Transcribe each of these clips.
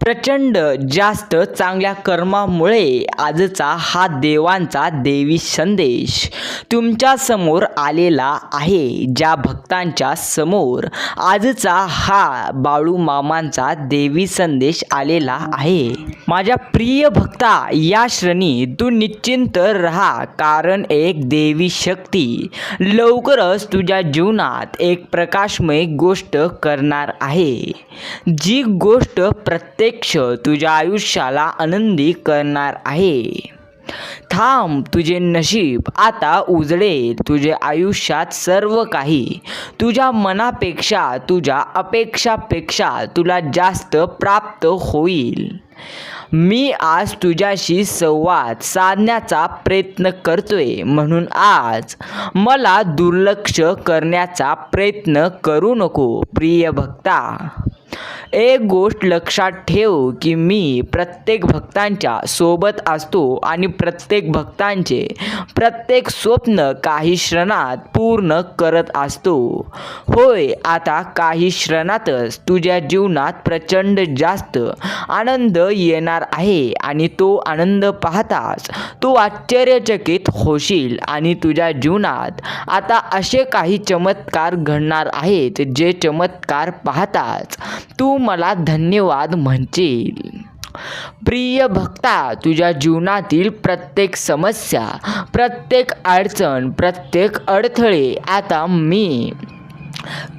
प्रचंड जास्त चांगल्या कर्मामुळे आजचा हा देवांचा देवी संदेश तुमच्यासमोर आलेला आहे ज्या भक्तांच्या समोर आजचा हा बाळू मामांचा देवी संदेश आलेला आहे. माझ्या प्रिय भक्ता या श्रेणी तू निश्चिंत राहा कारण एक देवी शक्ती लवकरच तुझ्या जीवनात एक प्रकाशमय गोष्ट करणार आहे. जी गोष्ट प्रत्येक प्रत्यक्ष तुझ्या आयुष्याला आनंदी करणार आहे. थांब तुझे नशीब आता उजळेल तुझे आयुष्यात सर्व काही. तुझ्या मनापेक्षा तुझ्या अपेक्षापेक्षा तुला जास्त प्राप्त होईल. मी आज तुझ्याशी संवाद साधण्याचा प्रयत्न करतोय. म्हणून आज मला दुर्लक्ष करण्याचा प्रयत्न करू नको प्रिय भक्ता. एक गोष्ट लक्षात ठेव की मी प्रत्येक भक्तांच्या सोबत असतो आणि प्रत्येक भक्तांचे प्रत्येक स्वप्न काही क्षणात पूर्ण करत असतो. होय आता काही क्षणातच तुझ्या जीवनात प्रचंड जास्त आनंद येणार आहे आणि तो आनंद पाहताच तू आश्चर्यचकित होशील आणि तुझ्या जीवनात आता असे काही चमत्कार घडणार आहेत जे चमत्कार पाहताच तू मला धन्यवाद म्हणशील. प्रिय भक्ता तुझ्या जीवनातील प्रत्येक समस्या प्रत्येक अडचण प्रत्येक अडथळे आता मी.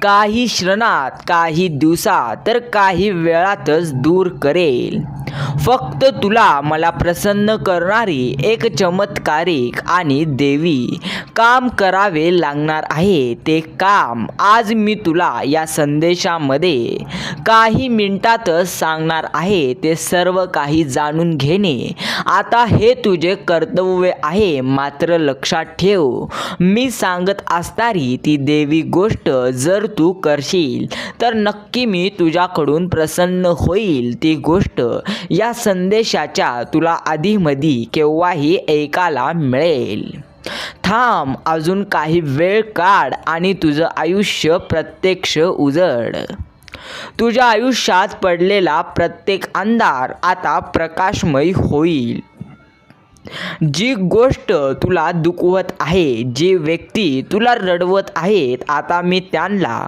काही क्षणात काही दिवसात तर काही वेळातच दूर करेल. फक्त तुला मला प्रसन्न करणारी एक चमत्कारिक आणि देवी काम करावे लागणार आहे. ते काम आज मी तुला या संदेशामध्ये काही मिनिटातच सांगणार आहे. ते सर्व काही जाणून घेणे. आता हे तुझे कर्तव्य आहे. मात्र लक्षात ठेव मी सांगत असणारी ती देवी गोष्ट जर तू करशील तर नक्की मी तुझ्याकडून प्रसन्न होईल. ती गोष्ट या संदेशाच्या तुला आधीमधी केव्हाही ऐकायला मिळेल. थांब अजून काही वेळ काढ आणि तुझं आयुष्य प्रत्यक्ष उजड. तुझ्या आयुष्यात पडलेला प्रत्येक अंधार आता प्रकाशमय होईल. जी गोष्ट तुला दुखवत आहे जी व्यक्ती तुला रडवत आहेत आता मी त्यांना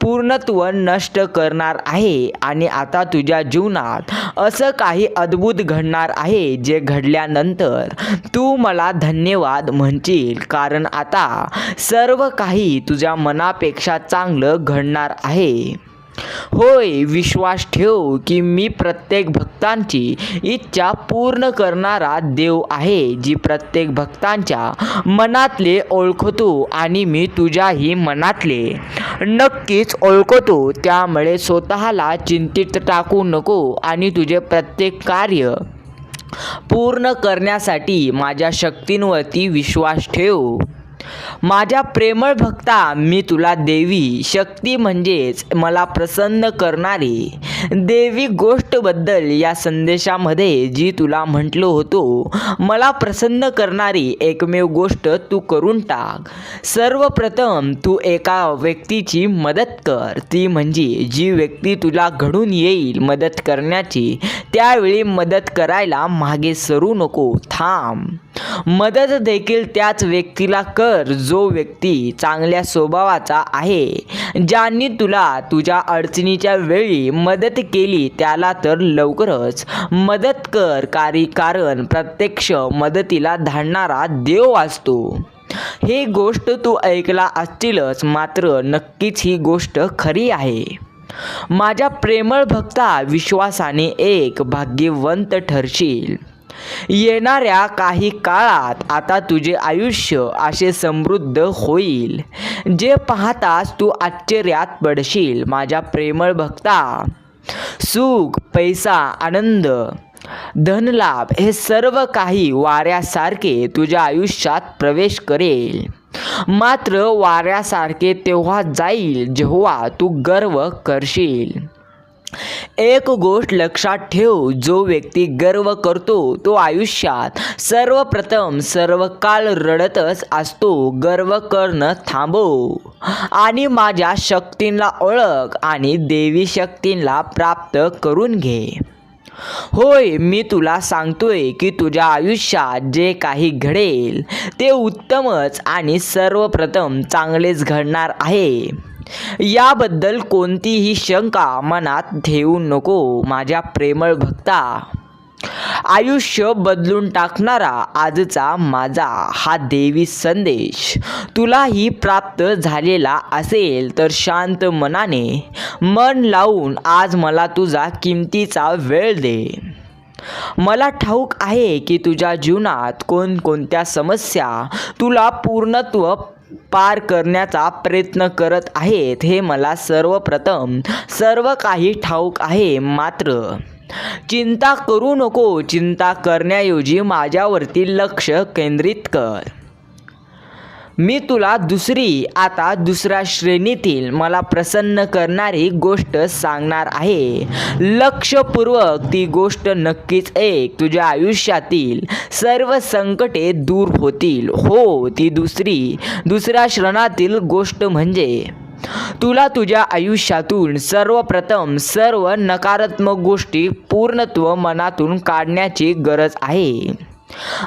पूर्णत्व नष्ट करणार आहे आणि आता तुझ्या जीवनात असं काही अद्भुत घडणार आहे जे घडल्यानंतर तू मला धन्यवाद म्हणशील. कारण आता सर्व काही तुझ्या मनापेक्षा चांगलं घडणार आहे. होय विश्वास ठेव की मी प्रत्येक भक्तांची इच्छा पूर्ण करणारा देव आहे जी प्रत्येक भक्तांच्या मनातले ओळखतो आणि मी तुझ्याही मनातले नक्कीच ओळखतो. त्यामुळे स्वतःला चिंतित टाकू नको आणि तुझे प्रत्येक कार्य पूर्ण करण्यासाठी माझ्या शक्तींवरती विश्वास ठेव. माझ्या प्रेमळ भक्ता मी तुला देवी शक्ती म्हणजेच मला प्रसन्न करणारी देवी गोष्ट गोष्टबद्दल या संदेशामध्ये जी तुला म्हटलो होतो मला प्रसन्न करणारी एकमेव गोष्ट तू करून टाक. सर्वप्रथम तू एका व्यक्तीची मदत कर. ती म्हणजे जी व्यक्ती तुला घडून येईल मदत करण्याची त्यावेळी मदत करायला मागे सरू नको थांब. मदत देखील त्याच व्यक्तीला कर जो व्यक्ती चांगल्या स्वभावाचा आहे ज्यांनी तुला तुझ्या अडचणीच्या वेळी मदत केली त्याला तर लवकरच मदत कर कारी कारण प्रत्यक्ष मदतीला धाडणारा देव असतो हे गोष्ट तू ऐकला असतीलच मात्र नक्कीच ही गोष्ट खरी आहे. माझ्या प्रेमळ भक्ता विश्वासाने एक भाग्यवंत ठरशील. येणाऱ्या काही काळात आता तुझे आयुष्य असे समृद्ध होईल. जे पाहताच तू आश्चर्यात पडशील माझ्या प्रेमळ भक्ता. सुख पैसा आनंद धनलाभ हे सर्व काही वाऱ्यासारखे तुझ्या आयुष्यात प्रवेश करेल. मात्र वाऱ्यासारखे तेव्हा जाईल जेव्हा तू गर्व करशील. एक गोष्ट लक्षात ठेव जो व्यक्ती गर्व करतो तो आयुष्यात सर्वप्रथम सर्व काल रडतच असतो. गर्व करणं थांबव. आणि माझ्या शक्तींना ओळख आणि देवी शक्तींना प्राप्त करून घे. होय मी तुला सांगतोय की तुझ्या आयुष्यात जे काही घडेल ते उत्तमच आणि सर्वप्रथम चांगलेच घडणार आहे. याबद्दल कोणतीही शंका मनात ठेवू नको माझ्या प्रेमळ भक्ता. आयुष्य बदलून टाकणारा आजचा माझा हा देवी संदेश. तुलाही प्राप्त झालेला असेल तर शांत मनाने मन लावून आज मला तुझा किमतीचा वेळ दे. मला ठाऊक आहे की तुझ्या जीवनात कोणकोणत्या समस्या तुला पूर्णत्व पार करण्याचा प्रयत्न करत आहेत हे मला सर्वप्रथम सर्व काही ठाऊक आहे. मात्र चिंता करू नको. चिंता करण्याऐवजी माझ्यावरती लक्ष केंद्रित कर. मी तुला दुसरी आता दुसऱ्या श्रेणीतील मला प्रसन्न करणारी गोष्ट सांगणार आहे. लक्षपूर्वक ती गोष्ट नक्कीच एक तुझ्या आयुष्यातील सर्व संकटे दूर होतील. हो ती दुसरी दुसऱ्या श्रणातील गोष्ट म्हणजे तुला तुझ्या आयुष्यातून सर्वप्रथम सर्व नकारात्मक गोष्टी पूर्णत्व मनातून काढण्याची गरज आहे.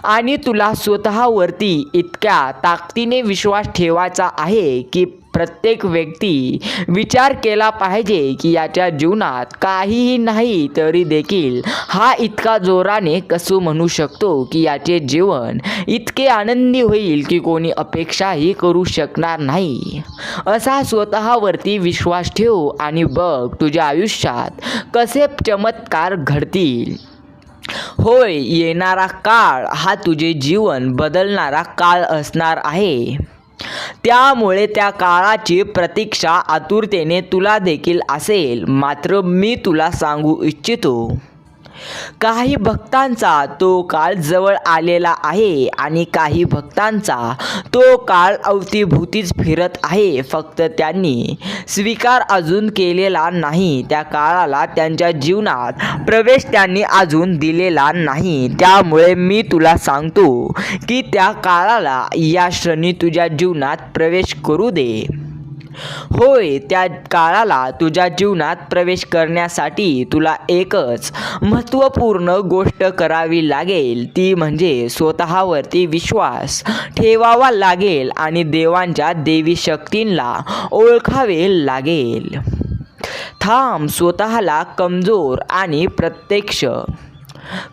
आणि तुला स्वतःवरती इतक्या ताकदीने विश्वास ठेवायचा आहे की प्रत्येक व्यक्ती विचार केला पाहिजे की याच्या जीवनात काहीही नाही तरी देखील हा इतका जोराने कसं म्हणू शकतो की याचे जीवन इतके आनंदी होईल की कोणी अपेक्षाही करू शकणार नाही? असा स्वतःवरती विश्वास ठेव आणि बघ तुझ्या आयुष्यात कसे चमत्कार घडतील. होय येणारा काळ हा तुझे जीवन बदलणारा काळ असणार आहे. त्यामुळे त्या काळाची प्रतीक्षा आतुरतेने तुला देखील असेल. मात्र मी तुला सांगू इच्छितो. काही भक्तांचा तो काळ जवळ आलेला आहे आणि काही भक्तांचा तो काळ अवतीभोवतीच फिरत आहे. फक्त त्यांनी स्वीकार अजून केलेला नाही. त्या काळाला त्यांच्या जीवनात प्रवेश त्यांनी अजून दिलेला नाही. त्यामुळे मी तुला सांगतो की त्या काळाला या क्षणी तुझ्या जीवनात प्रवेश करू दे. होय त्या काळाला तुझ्या जीवनात प्रवेश करण्यासाठी तुला एकच महत्त्वपूर्ण गोष्ट करावी लागेल. ती म्हणजे स्वतःवरती विश्वास ठेवावा लागेल आणि देवांच्या देवी शक्तींना ओळखावे लागेल. थांब स्वतःला कमजोर आणि प्रत्यक्ष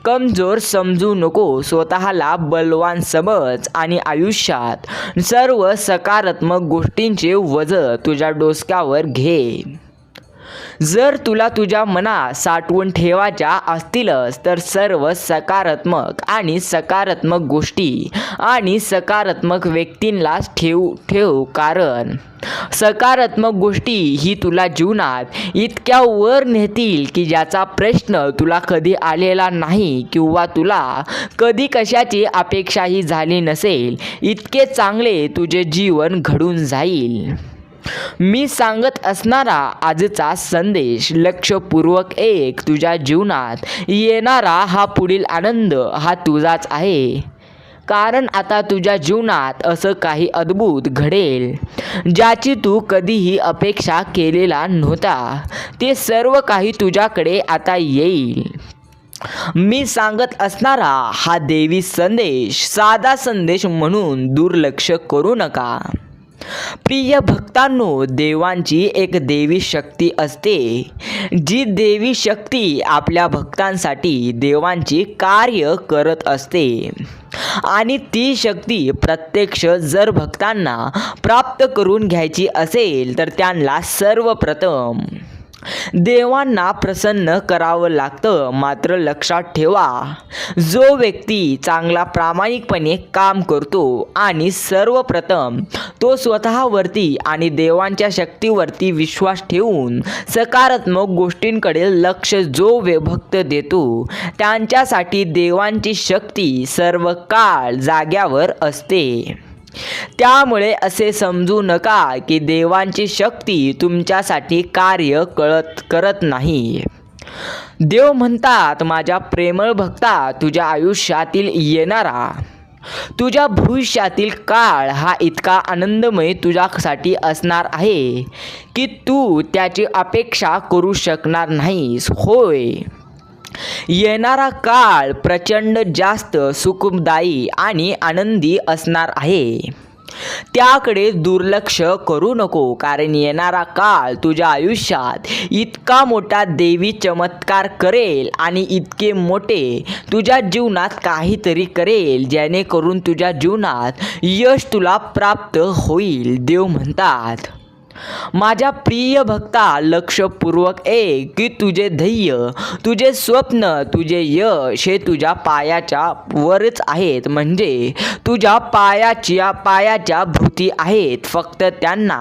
कमजोर समजू नको स्वतःला बलवान समज आणि आयुष्यात सर्व सकारात्मक गोष्टींचे वज तुझ्या डोसक्यावर घे. जर तुला तुझ्या मनात साठवून ठेवायच्या असतीलच तर सर्व सकारात्मक आणि सकारात्मक गोष्टी आणि सकारात्मक व्यक्तींनाच ठेवू ठेव. कारण सकारात्मक गोष्टी ही तुला जीवनात इतक्या वर नेतील की ज्याचा प्रश्न तुला कधी आलेला नाही किंवा तुला कधी कशाची अपेक्षाही झाली नसेल इतके चांगले तुझे जीवन घडून जाईल. मी सांगत असणारा आजचा संदेश लक्षपूर्वक एक तुझ्या जीवनात येणारा हा पुढील आनंद हा तुझाच आहे. कारण आता तुझ्या जीवनात असं काही अद्भुत घडेल ज्याची तू कधीही अपेक्षा केलेला नव्हता. ते सर्व काही तुझ्याकडे आता येईल. मी सांगत असणारा हा देवी संदेश साधा संदेश म्हणून दुर्लक्ष करू नका. प्रिय भक्तांनो देवांची एक देवी शक्ती असते. जी देवी शक्ती आपल्या भक्तांसाठी देवांची कार्य करत असते. आणि ती शक्ती प्रत्यक्ष जर भक्तांना प्राप्त करून घ्यायची असेल तर त्यांना सर्वप्रथम देवांना प्रसन्न करावं लागतं. मात्र लक्षात ठेवा जो व्यक्ती चांगला प्रामाणिकपणे काम करतो आणि सर्वप्रथम तो स्वतःवरती आणि देवांच्या शक्तीवरती विश्वास ठेवून सकारात्मक गोष्टींकडे लक्ष जो वे भक्त देतो त्यांच्यासाठी देवांची शक्ती सर्व काळ जाग्यावर असते. त्यामुळे असे समजू नका की देवांची शक्ती तुमच्यासाठी कार्य कळत करत नाही. देव म्हणतात माझ्या प्रेमळ भक्ता तुझ्या आयुष्यातील येणारा तुझ्या भविष्यातील काळ हा इतका आनंदमय तुझ्यासाठी असणार आहे की तू त्याची अपेक्षा करू शकणार नाहीस. होय. येणारा काळ प्रचंड जास्त सुखदायी आणि आनंदी असणार आहे. त्याकडे दुर्लक्ष करू नको कारण येणारा काळ तुझ्या आयुष्यात इतका मोठा देवी चमत्कार करेल आणि इतके मोठे तुझ्या जीवनात काहीतरी करेल जेणेकरून तुझ्या जीवनात यश तुला प्राप्त होईल देव म्हणतात. माझ्या प्रिय भक्ता लक्षपूर्वक ए की तुझे ध्येय तुझे स्वप्न तुझे यश हे तुझ्या पायाच्या वरच आहेत. म्हणजे तुझ्या पायाच्या पायाच्या भूती आहेत. फक्त त्यांना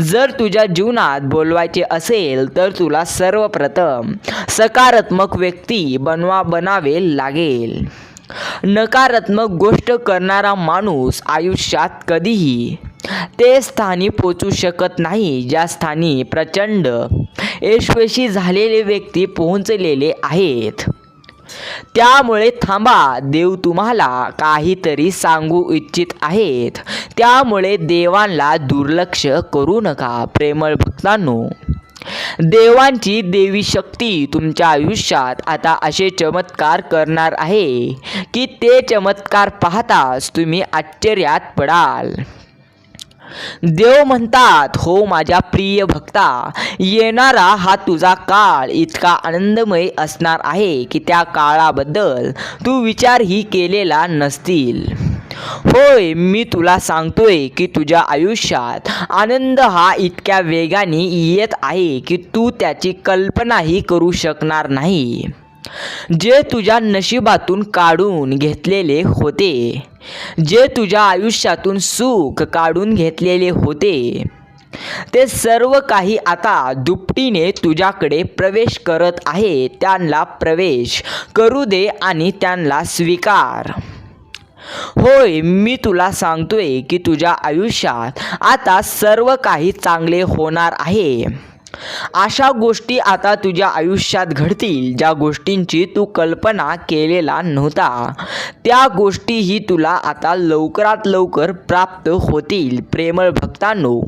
जर तुझ्या जीवनात बोलवायचे असेल तर तुला सर्वप्रथम सकारात्मक व्यक्ती बनवा बनावे लागेल. नकारात्मक गोष्ट करणारा माणूस आयुष्यात कधीही ते स्थानी पोचू शकत नाही ज्या स्थानी प्रचंड यशस्वी झालेले व्यक्ती पोहोचलेले आहेत. त्यामुळे थांबा देव तुम्हाला काहीतरी सांगू इच्छित आहेत. त्यामुळे देवांना दुर्लक्ष करू नका प्रेमळ भक्तांनो. देवांची देवी शक्ती तुमच्या आयुष्यात आता असे चमत्कार करणार आहे की ते चमत्कार पाहताच तुम्ही आश्चर्यात पडाल. देव म्हणतात हो माझ्या प्रिय भक्ता येणारा हा तुझा काळ इतका आनंदमय असणार आहे की त्या काळाबद्दल तू विचारही केलेला नसतील. होय मी तुला सांगतोय की तुझ्या आयुष्यात आनंद हा इतक्या वेगाने येत आहे की तू त्याची कल्पनाही करू शकणार नाही. जे तुझ्या नशिबातून काढून घेतलेले होते जे तुझ्या आयुष्यातून सुख काढून घेतलेले होते ते सर्व काही आता दुपटीने तुझ्याकडे प्रवेश करत आहे. त्यांना प्रवेश करू दे आणि त्यांना स्वीकार. होय मी तुला सांगतोय की तुझ्या आयुष्यात आता सर्व काही चांगले होणार आहे. अशा गोष्टी आता तुझ्या आयुष्यात घडतील. ज्या गोष्टींची तू कल्पना केलेला नव्हता त्या गोष्टीही तुला आता लवकरात लवकर प्राप्त होतील. प्रेमळ भक्तांनो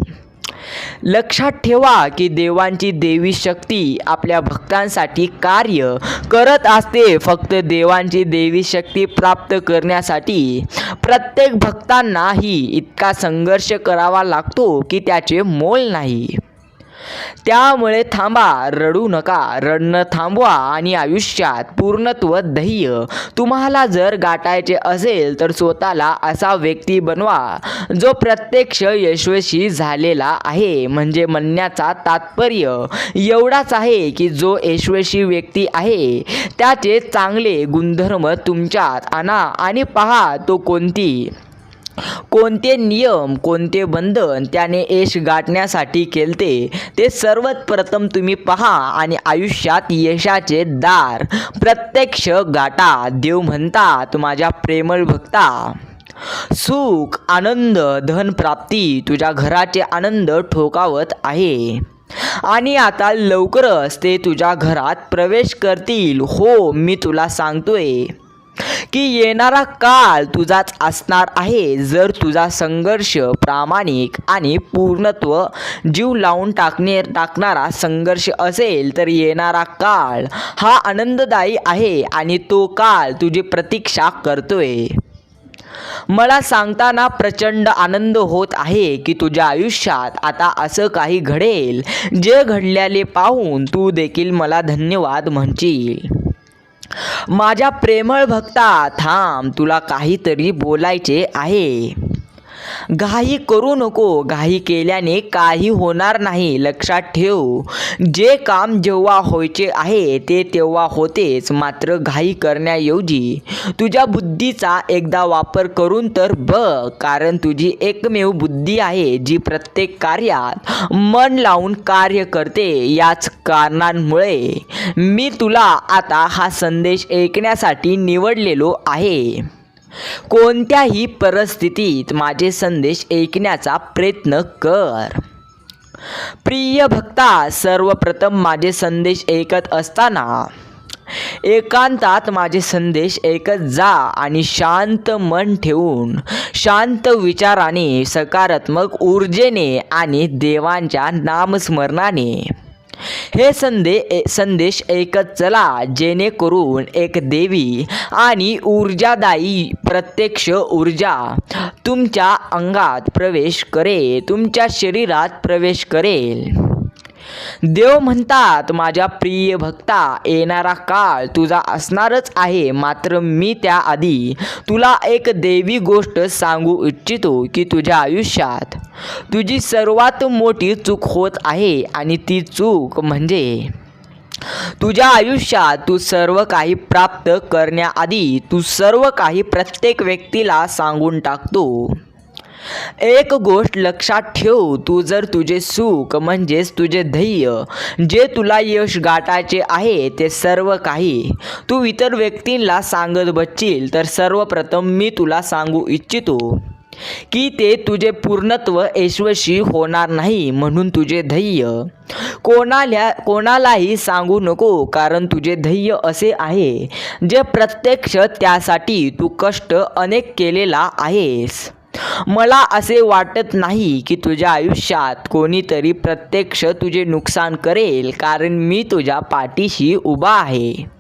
लक्षात ठेवा की देवांची देवी शक्ती आपल्या भक्तांसाठी कार्य करत असते. फक्त देवांची देवी शक्ती प्राप्त करण्यासाठी प्रत्येक भक्तांनाही इतका संघर्ष करावा लागतो की त्याचे मोल नाही. त्यामुळे थांबा रडू नका. रडणं थांबवा आणि आयुष्यात पूर्णत्व ध्येय. तुम्हाला जर गाठायचे असेल तर स्वतःला असा व्यक्ती बनवा जो प्रत्यक्ष यशस्वी झालेला आहे. म्हणजे म्हणण्याचा तात्पर्य एवढाच आहे की जो यशस्वी व्यक्ती आहे त्याचे चांगले गुणधर्म तुमच्यात आणा आणि पहा तो कोणती. कोणते नियम कोणते बंधन त्याने यश गाठण्यासाठी केलते ते सर्वात प्रथम तुम्ही पहा आणि आयुष्यात यशाचे दार प्रत्यक्ष गाठा. देव म्हणतात माझ्या प्रेमळ भक्ता सुख आनंद धनप्राप्ती तुझ्या घराचे आनंद ठोकावत आहे. आणि आता लवकरच ते तुझ्या घरात प्रवेश करतील. हो मी तुला सांगतोय. की येणारा काळ तुझाच असणार आहे. जर तुझा संघर्ष प्रामाणिक आणि पूर्णत्व जीव लावून टाकणे टाकणारा संघर्ष असेल तर येणारा काळ हा आनंददायी आहे आणि तो काळ तुझी प्रतीक्षा करतोय. मला सांगताना प्रचंड आनंद होत आहे की तुझ्या आयुष्यात आता असं काही घडेल जे घडल्याले पाहून तू देखील मला धन्यवाद म्हणशील. माझ्या प्रेमळ भक्ता थांब तुला काहीतरी बोलायचे आहे. घाई करू नको. घाई केल्याने काही होणार नाही. लक्षात ठेव. जे काम जेव्हा व्हायचे आहे ते तेव्हा होतेच. मात्र घाई करण्याऐवजी तुझ्या बुद्धीचा एकदा वापर करून तर बघ कारण तुझी एकमेव बुद्धी आहे जी प्रत्येक कार्यात मन लावून कार्य करते. याच कारणांमुळे मी तुला आता हा संदेश ऐकण्यासाठी निवडलेलो आहे. कोणत्याही परिस्थितीत माझे संदेश ऐकण्याचा प्रयत्न कर. प्रिय भक्ता सर्वप्रथम माझे संदेश ऐकत असताना एकांतात माझे संदेश ऐकत जा आणि शांत मन ठेवून शांत विचाराने सकारात्मक ऊर्जेने आणि देवांच्या नामस्मरणाने हे संदे संदेश ऐकत चला जेणेकरून एक देवी आणि ऊर्जादायी प्रत्यक्ष ऊर्जा तुमच्या अंगात प्रवेश करे तुमच्या शरीरात प्रवेश करेल. देव म्हणतात माझ्या प्रिय भक्ता येणारा काळ तुझा असणारच आहे. मात्र मी त्याआधी तुला एक देवी गोष्ट सांगू इच्छितो की तुझ्या आयुष्यात तुझी सर्वात मोठी चूक होत आहे आणि ती चूक म्हणजे तुझ्या आयुष्यात तू सर्व काही प्राप्त करण्याआधी तू सर्व काही प्रत्येक व्यक्तीला सांगून टाकतो. एक गोष्ट लक्षात ठेव तू जर तुझे सुख म्हणजेच तुझे ध्येय जे तुला यश गाठायचे आहे ते सर्व काही. तू इतर व्यक्तींना सांगत बसशील तर सर्वप्रथम मी तुला सांगू इच्छितो की ते तुझे पूर्णत्व यशस्वी होणार नाही म्हणून तुझे ध्येय. कोणाला कोणालाही सांगू नको कारण तुझे ध्येय असे आहे जे प्रत्यक्ष त्यासाठी तू कष्ट अनेक केलेला आहेस. मला असे वाटत नाही की तुझ्या आयुष्यात कोणीतरी प्रत्यक्ष तुझे नुकसान करेल कारण मी तुझ्या पाठीशी उभा आहे.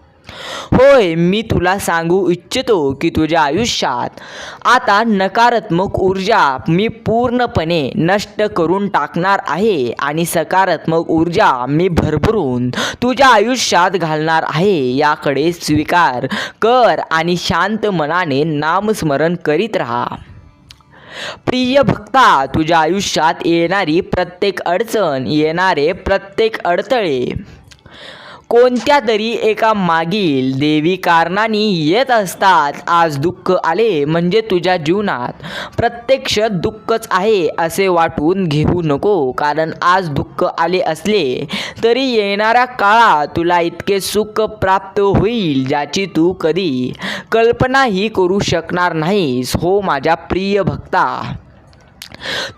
होय मी तुला सांगू इच्छितो की तुझ्या आयुष्यात आता नकारात्मक ऊर्जा मी पूर्णपणे नष्ट करून टाकणार आहे आणि सकारात्मक ऊर्जा मी भरभरून तुझ्या आयुष्यात घालणार आहे याकडे स्वीकार कर आणि शांत मनाने नामस्मरण करीत राहा. प्रिय भक्ता तुझ्या आयुष्यात येणारी प्रत्येक अडचण येणारे प्रत्येक अडथळे. कोणत्या तरी एका मागील देवी कारणानी येत असतात. आज दुःख आले म्हणजे तुझ्या जीवनात प्रत्यक्ष दुःखच आहे असे वाटून घेऊ नको. कारण आज दुःख आले असले तरी येणाऱ्या काळात तुला इतके सुख प्राप्त होईल ज्याची तू कधी कल्पनाही करू शकणार नाहीस. हो माझ्या प्रिय भक्ता.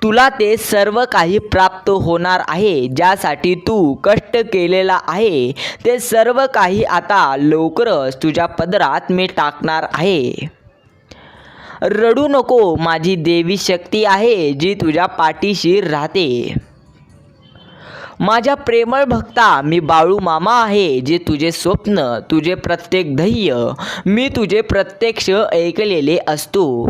तुला ते सर्व काही प्राप्त होणार आहे ज्यासाठी तू कष्ट केलेला आहे. ते सर्व काही आता लवकरच तुझ्या पदरात मी टाकणार आहे. रडू नको माझी देवी शक्ती आहे जी तुझ्या पाठीशी राहते. माझ्या प्रेमळ भक्ता मी बाळू मामा आहे जे तुझे स्वप्न तुझे प्रत्येक ध्येय मी तुझे प्रत्यक्ष ऐकलेले असतो.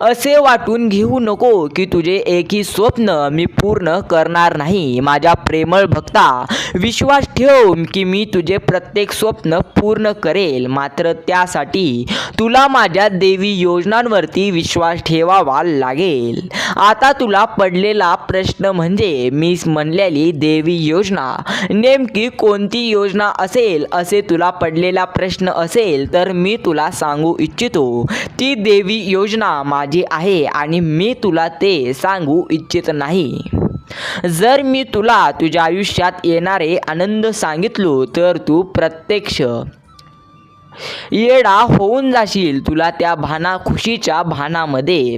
असे वाटून घेऊ नको की तुझे एकही स्वप्न मी पूर्ण करणार नाही. माझ्या प्रेमळ भक्ता विश्वास ठेव की मी तुझे प्रत्येक स्वप्न पूर्ण करेल. मात्र त्यासाठी तुला माझ्या देवी योजनांवरती विश्वास ठेवावा लागेल. आता तुला पडलेला प्रश्न म्हणजे मी म्हणलेली देवी योजना. नेमकी कोणती योजना असेल असे तुला पडलेला प्रश्न असेल तर मी तुला सांगू इच्छितो. ती देवी योजना माझी आहे आणि मी तुला ते सांगू इच्छित नाही. जर मी तुला तुझ्या आयुष्यात येणारे आनंद सांगितलो तर तू प्रत्यक्ष येडा होऊन जाशील. तुला त्या भाना खुशीच्या भानामध्ये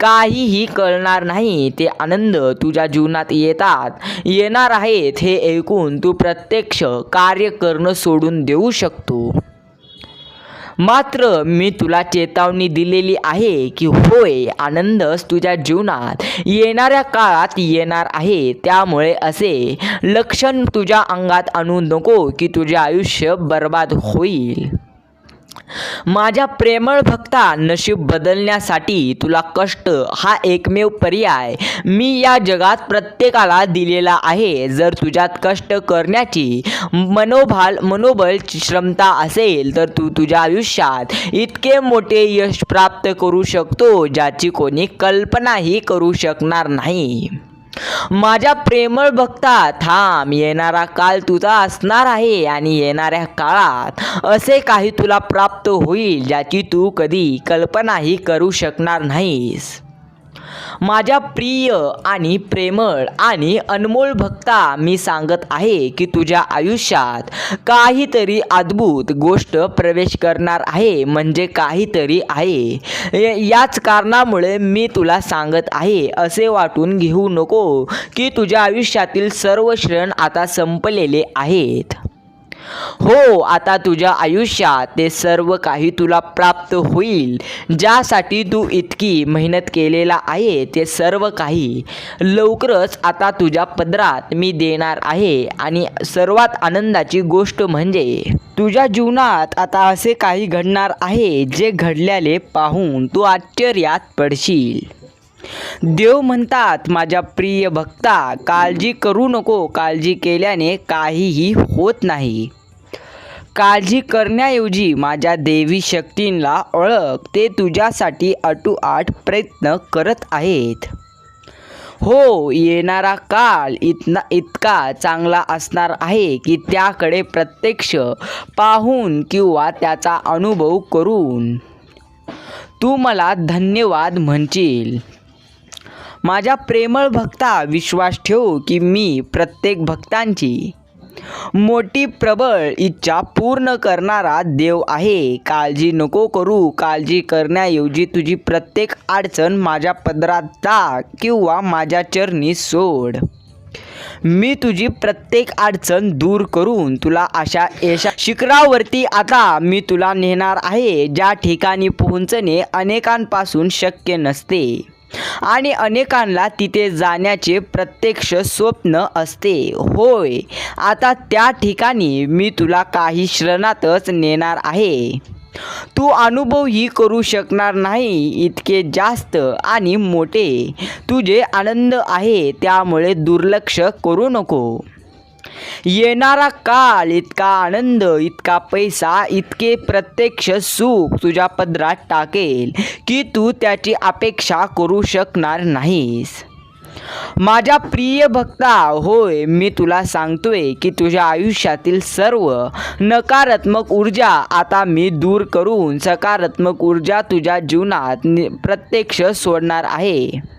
काहीही कळणार नाही. ते आनंद तुझ्या जीवनात येतात. येणार आहेत हे ऐकून तू प्रत्यक्ष कार्य करणं सोडून देऊ शकतो. मात्र मी तुला चेतावणी दिलेली आहे की होय आनंदच तुझ्या जीवनात येणाऱ्या काळात येणार आहे. त्यामुळे असे लक्षण तुझ्या अंगात आणू नको की तुझे आयुष्य बर्बाद होईल. माझ्या प्रेमळ भक्ता नशीब बदलण्यासाठी तुला कष्ट हा एकमेव पर्याय मी या जगात प्रत्येकाला दिलेला आहे. जर तुझ्यात कष्ट करण्याची मनोभाल मनोबल क्षमता असेल तर तू तुझ्या आयुष्यात इतके मोठे यश प्राप्त करू शकतो ज्याची कोणी कल्पनाही करू शकणार नाही. माझ्या प्रेमळ भक्ता थांब येणारा काल तुझा असणार आहे आणि येणाऱ्या काळात असे काही तुला प्राप्त होईल ज्याची तू कधी कल्पनाही करू शकणार नाहीस. माझ्या प्रिय आणि प्रेमळ आणि अनमोल भक्ता मी सांगत आहे की तुझ्या आयुष्यात काहीतरी अद्भुत गोष्ट प्रवेश करणार आहे. म्हणजे काहीतरी आहे. याच कारणामुळे मी तुला सांगत आहे. असे वाटून घेऊ नको की तुझ्या आयुष्यातील सर्व क्षण आता संपलेले आहेत. हो आता तुझ्या आयुष्यात ते सर्व काही तुला प्राप्त होईल. ज्यासाठी तू इतकी मेहनत केलेला आहे ते सर्व काही. लवकरच आता तुझ्या पदरात मी देणार आहे आणि सर्वात आनंदाची गोष्ट म्हणजे तुझ्या जीवनात आता असे काही घडणार आहे जे घडल्याले पाहून तू आश्चर्यात पडशील. देव म्हणतात माझ्या प्रिय भक्ता काळजी करू नको काळजी केल्याने काहीही होत नाही. काळजी करण्याऐवजी माझ्या देवी शक्तींना ओळख ते तुझ्यासाठी अटूआट प्रयत्न करत आहेत. हो येणारा काळ इतना इतका चांगला असणार आहे की त्याकडे प्रत्यक्ष पाहून किंवा त्याचा अनुभव करून तू मला धन्यवाद म्हणशील. माझ्या प्रेमळ भक्ता विश्वास ठेवू की मी प्रत्येक भक्तांची. मोठी प्रबळ इच्छा पूर्ण करणारा देव आहे. काळजी नको करू काळजी करण्याऐवजी तुझी प्रत्येक अडचण माझ्या पदरात टाक किंवा माझ्या चरणी सोड. मी तुझी प्रत्येक अडचण दूर करून तुला अशा यशा शिखरावरती आता मी तुला नेणार आहे ज्या ठिकाणी पोहोचणे अनेकांपासून शक्य नसते. आणि अनेकांना तिथे जाण्याचे प्रत्यक्ष स्वप्न असते. होय आता त्या ठिकाणी मी तुला काही क्षणातच नेणार आहे. तू अनुभवही करू शकणार नाही इतके जास्त आणि मोठे. तुझे आनंद आहे त्यामुळे दुर्लक्ष करू नको. येणारा काळ इतका आनंद इतका पैसा इतके प्रत्यक्ष सुख तुझ्या पदरात टाकेल की तू त्याची अपेक्षा करू शकणार नाहीस. माझ्या प्रिय भक्ता होय मी तुला सांगतोय की तुझ्या आयुष्यातील सर्व नकारात्मक ऊर्जा आता मी दूर करून सकारात्मक ऊर्जा तुझ्या जीवनात नि- प्रत्यक्ष सोडणार आहे.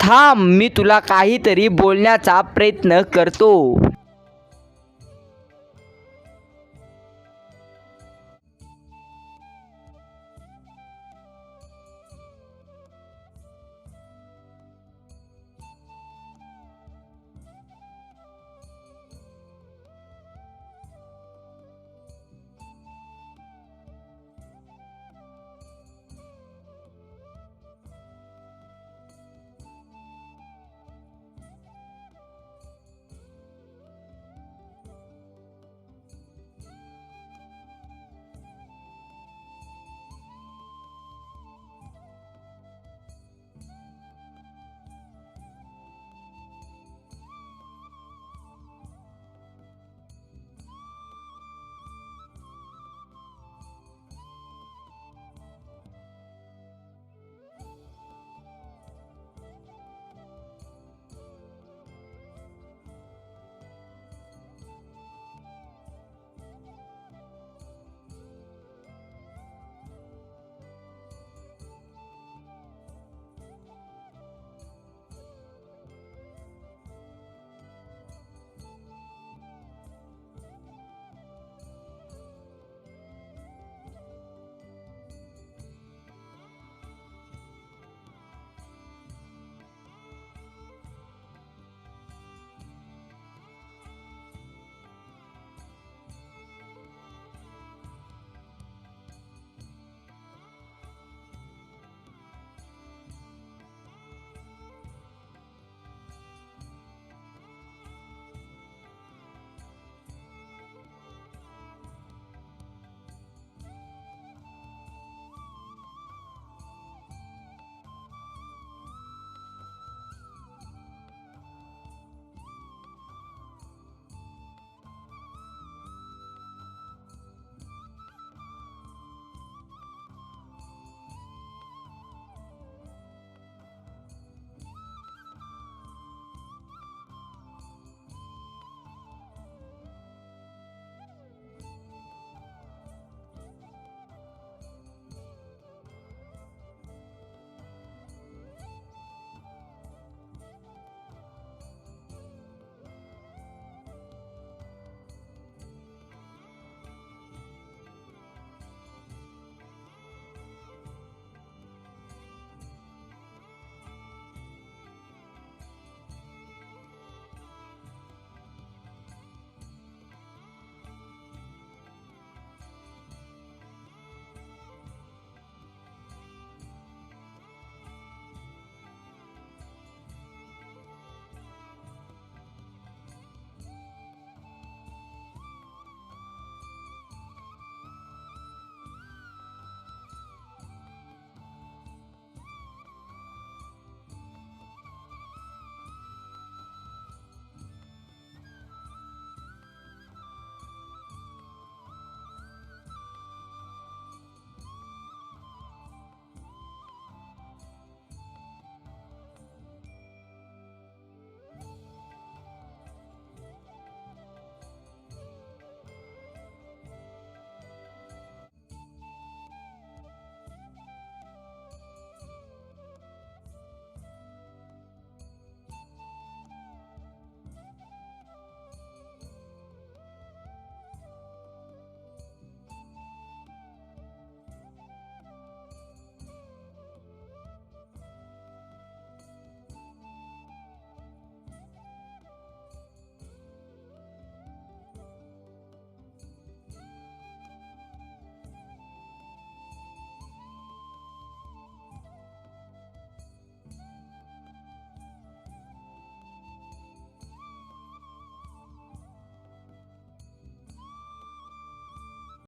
थांब मी तुला काहीतरी बोलण्याचा प्रयत्न करतो.